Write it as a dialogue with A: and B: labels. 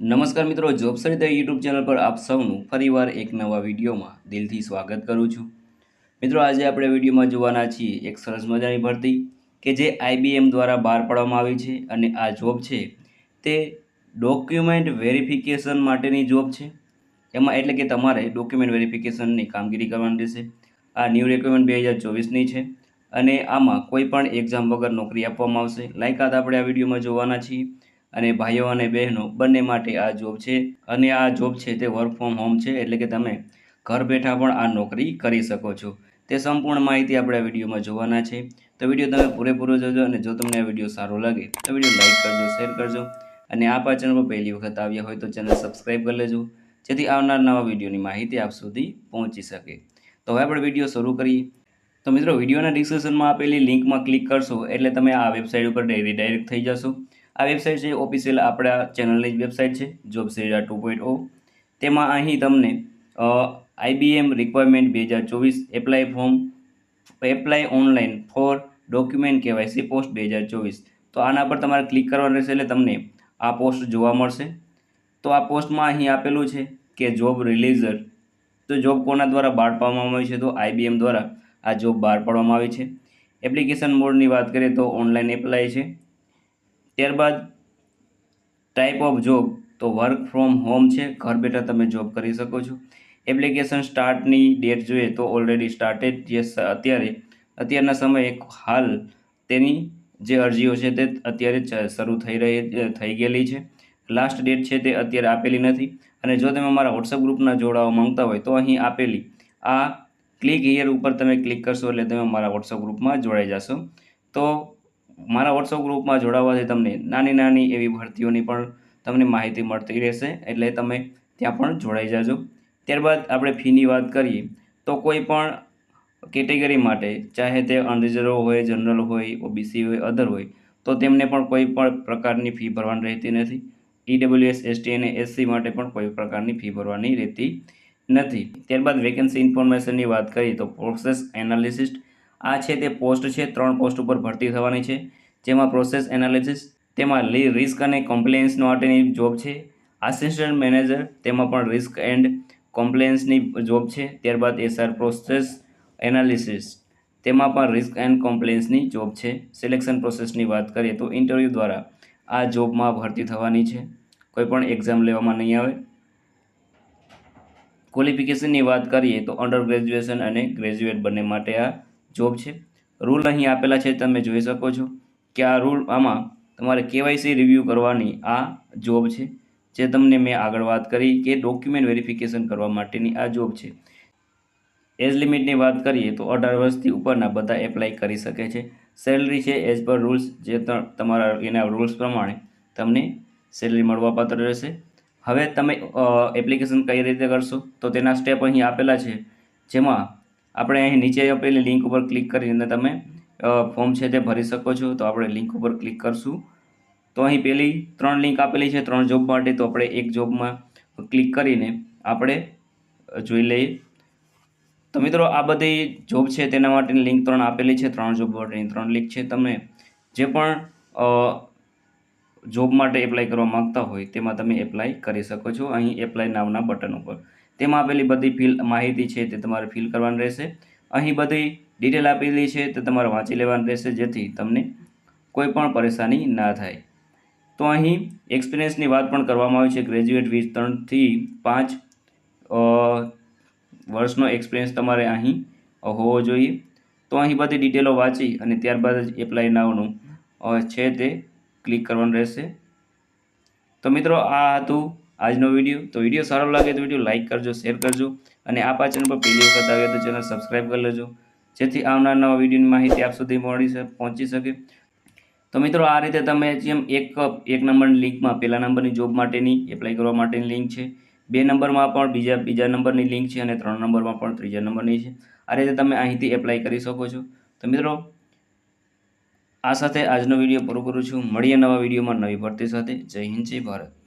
A: નમસ્કાર મિત્રો job Sarita YouTube channel પર આપ સૌનું ફરીવાર એક નવા વિડીયોમાં દિલથી સ્વાગત કરું છું. મિત્રો, આજે આપણે વિડીયોમાં જોવાના છીએ એક સરસ મજાની ભરતી કે જે આઈબીએમ દ્વારા બહાર પાડવામાં આવી છે અને આ જોબ છે તે ડોક્યુમેન્ટ વેરિફિકેશન માટેની જોબ છે. એમાં એટલે કે તમારે ડોક્યુમેન્ટ વેરિફિકેશનની કામગીરી કરવાની રહેશે. આ ન્યૂ રેક્યુમેન્ટ બે હજાર ચોવીસની છે અને આમાં કોઈ પણ એક્ઝામ વગર નોકરી આપવામાં આવશે. લાયકાત આપણે આ વિડીયોમાં જોવાના છીએ. અને ભાઈઓ અને બહેનો, બંને માટે આ જોબ છે. અને આ જોબ છે તે વર્ક ફ્રોમ હોમ છે, એટલે કે તમે ઘર બેઠા પણ આ નોકરી કરી શકો છો. તે સંપૂર્ણ માહિતી આપણે આ વિડીયોમાં જોવાના છે. તો વીડિયો તમે પૂરેપૂરો જોજો અને જો તમને આ વીડિયો સારો લાગે, તો વીડિયો લાઇક કરજો શેર કરજો. અને આ ચેનલ પર પહેલી વખત આવ્યા હોય તો ચેનલ સબસ્ક્રાઈબ કરી લેજો, જેથી આવનાર નવા વિડીયોની માહિતી આપ સુધી પહોંચી શકે. તો હવે આપણે વીડિયો શરૂ કરીએ. તો મિત્રો, વિડીયોના ડિસ્ક્રિપ્શનમાં આપેલી લિંકમાં ક્લિક કરશો, એટલે તમે આ વેબસાઇટ ઉપર ડાયરેક્ટ થઈ જશો. આ વેબસાઇટ છે, ઓફિશિયલ આપણા ચેનલની જ વેબસાઇટ છે જોબ સેરા ટુ પોઈન્ટ ઓ. તેમાં અહીં તમને આઈબીએમ રિક્વાયરમેન્ટ બે હજાર ચોવીસ apply form apply online for document KYC post બે હજાર ચોવીસ. તો આના પર તમારે ક્લિક કરવાનું રહેશે એટલે તમને આ પોસ્ટ જોવા મળશે. તો આ પોસ્ટમાં અહીં આપેલું છે કે જોબ રિલીઝર તો જોબ કોના દ્વારા બહાર પાડવામાં આવી છે? તો આઈબીએમ દ્વારા આ જોબ બહાર પાડવામાં આવી છે. એપ્લિકેશન મોડની વાત કરીએ તો ઓનલાઈન એપ્લાય છે. ત્યારબાદ ટાઈપ ઓફ જોબ તો વર્ક ફ્રોમ હોમ છે. ઘર બેઠા તમે જોબ કરી શકો છો. એપ્લિકેશન સ્ટાર્ટની ડેટ જોઈએ તો ઓલરેડી સ્ટાર્ટેડ જે અત્યારે, અત્યારના સમયે હાલ તેની જે અરજીઓ છે તે અત્યારે શરૂ થઈ રહી, થઈ ગયેલી છે. લાસ્ટ ડેટ છે તે અત્યારે આપેલી નથી. અને જો તમે મારા વોટ્સઅપ ગ્રુપના જોડાવા માંગતા હોય તો અહીં આપેલી આ ક્લિક હિયર ઉપર તમે ક્લિક કરશો એટલે તમે મારા વોટ્સઅપ ગ્રુપમાં જોડાઈ જશો. તો મારા વોટ્સઅપ ગ્રુપમાં જોડાવાથી તમને નાની નાની એવી ભરતીઓની પણ તમને માહિતી મળતી રહેશે, એટલે તમે ત્યાં પણ જોડાઈ જાજો. ત્યારબાદ આપણે ફીની વાત કરીએ, તો કોઈ પણ કેટેગરી માટે, ચાહે તે અનરિઝર્વ હોય, જનરલ હોય, ઓબીસી હોય, અધર હોય, તો તેમને પણ કોઈ પણ પ્રકારની ફી ભરવાની રહેતી નથી. ઈડબ્લ્યુએસ એસટી અને એસસી માટે પણ કોઈ પ્રકારની ફી ભરવાની રહેતી નથી. ત્યારબાદ વેકેન્સી ઇન્ફોર્મેશનની વાત કરીએ, તો પ્રોસેસ એનાલિસિસ્ટ આ છે તે પોસ્ટ છે, ત્રણ પોસ્ટ ઉપર ભરતી થવાની છે, જેમાં પ્રોસેસ એનાલિસિસ, તેમાં લી, રિસ્ક અને કોમ્પ્લેન્સ માટેની જોબ છે આસિસ્ટન્ટ મેનેજર તેમાં પણ રિસ્ક એન્ડ કોમ્પ્લેન્સની જોબ છે, ત્યારબાદ એસઆર પ્રોસેસ એનાલિસિસ, તેમાં પણ રિસ્ક એન્ડ કોમ્પ્લેન્સની જોબ છે સિલેક્શન પ્રોસેસની વાત કરીએ તો ઇન્ટરવ્યૂ દ્વારા આ જોબમાં ભરતી થવાની છે કોઈ પણ એક્ઝામ લેવામાં નહીં આવે. ક્વોલિફિકેશનની વાત કરીએ તો અંડર ગ્રેજ્યુએશન અને ગ્રેજ્યુએટ બંને માટે આ જોબ છે. રૂલ અહીં આપેલા છે, તમે જોઈ શકો છો કે આ રૂલ આમાં તમારે કેવાયસી રિવ્યૂ કરવાની આ જોબ છે, જે તમને મેં આગળ વાત કરી કે ડોક્યુમેન્ટ વેરિફિકેશન કરવા માટેની આ જોબ છે. એજ લિમિટની વાત કરીએ તો અઢાર વર્ષથી ઉપરના બધા એપ્લાય કરી શકે છે. સેલરી છે એઝ પર રૂલ્સ જે તમારા એના રૂલ્સ પ્રમાણે તમને સેલરી મળવાપાત્ર રહેશે. હવે તમે એપ્લિકેશન કઈ રીતે કરશો? તો તેના સ્ટેપ અહીં આપેલા છે, જેમાં આપણે અહીં નીચે આપેલી લિંક ઉપર ક્લિક કરીને તમે ફોર્મ છે તે ભરી શકો છો. તો આપણે લિંક ઉપર ક્લિક કરશું. તો અહીં પેલી ત્રણ લિંક આપેલી છે, ત્રણ જોબ માટે. તો આપણે એક જોબમાં ક્લિક કરીને આપણે જોઈ લઈએ. તો મિત્રો, આ બધી જોબ છે તેના માટેની લિંક ત્રણ આપેલી છે. ત્રણ જોબ માટેની ત્રણ લિંક છે. તમે જે પણ જોબ માટે એપ્લાય કરવા માગતા હોય, તેમાં તમે એપ્લાય કરી શકો છો. અહીં એપ્લાય નામના બટન ઉપર. તેમાં આપેલી બધી ફિલ, માહિતી છે તે તમારે ફિલ કરવાની રહેશે. અહીં બધી ડિટેલ આપેલી છે તે તમારે વાંચી લેવાની રહેશે જેથી તમને કોઈ પણ પરેશાની ના થાય. તો અહીં એક્સપિરિયન્સની વાત પણ કરવામાં આવી છે. ગ્રેજ્યુએટ વીસ ત્રણથી પાંચ વર્ષનો એક્સપિરિયન્સ તમારે અહીં હોવો જોઈએ. તો અહીં બધી ડિટેલો વાંચી અને ત્યારબાદ જ એપ્લાય નાવનું છે તે ક્લિક કરવાનું રહેશે. તો મિત્રો આ હતું આજનો વીડિયો. તો વીડિયો સારો લાગે તો વીડિયો લાઇક કરજો, શેર કરજો અને આ પાચન પર પહેલી વખત આવે તો ચેનલ સબસ્ક્રાઈબ કરી લેજો. જેથી આવનાર નવા વિડીયોની માહિતી આપ સુધી મળી પહોંચી શકે. તો મિત્રો, આ રીતે તમે જેમ એક એક નંબરની લિંકમાં, પહેલા નંબરની જોબ માટેની, એપ્લાય કરવા માટેની લિંક છે. બે નંબરમાં પણ, બીજા બીજા નંબરની લિંક છે અને ત્રણ નંબરમાં પણ, ત્રીજા નંબરની છે. આ રીતે તમે અહીંથી એપ્લાય કરી શકો છો. તો મિત્રો, આ સાથે આજનો વીડિયો પૂરો કરું છું. મળીએ નવા વિડીયોમાં નવી ભરતી સાથે. જય હિન્દ, જય ભારત.